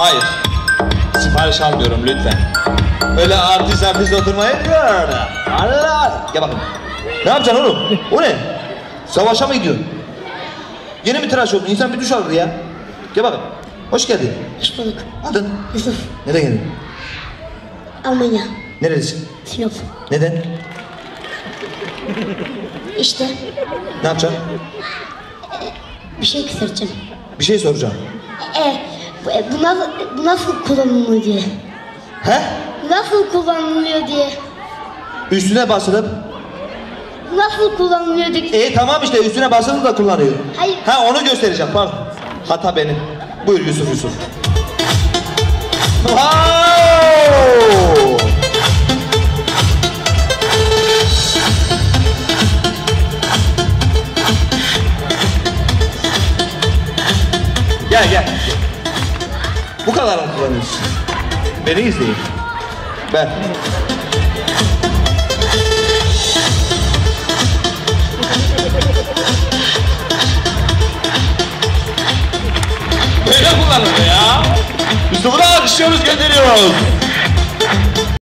Hayır. Sipariş almıyorum lütfen. Öyle artist artist oturmayın burada. Allah. Gel bakın. Ne yapacaksın oğlum? O ne? Savaşa mı gidiyorsun? Yeni mi tıraş oldun? İnsan bir duş alır ya. Gel bakın. Hoş geldin. Hoş bulduk. Adın? Yusuf. Nereden geldin? Almanya. Nerelisin? Sinop. Neden? İşte Ne yapacaksın? bir şey göstereceğim. Bir şey soracağım. E, bu, e, bu, nasıl, bu nasıl kullanılıyor diye. He? Nasıl kullanılıyor diye. Üstüne basılıp nasıl kullanılıyor diye. E tamam işte üstüne basılı da kullanıyor. Hayır. Ha onu göstereceğim pardon. Hata benim. Buyur Yusuf Yusuf. Wow! Gel gel. Bu kadar kullanıyorsun? Beni izleyin. Ben. Böyle kullanılıyor ya. Yusuf'u da alkışlıyoruz gönderiyoruz.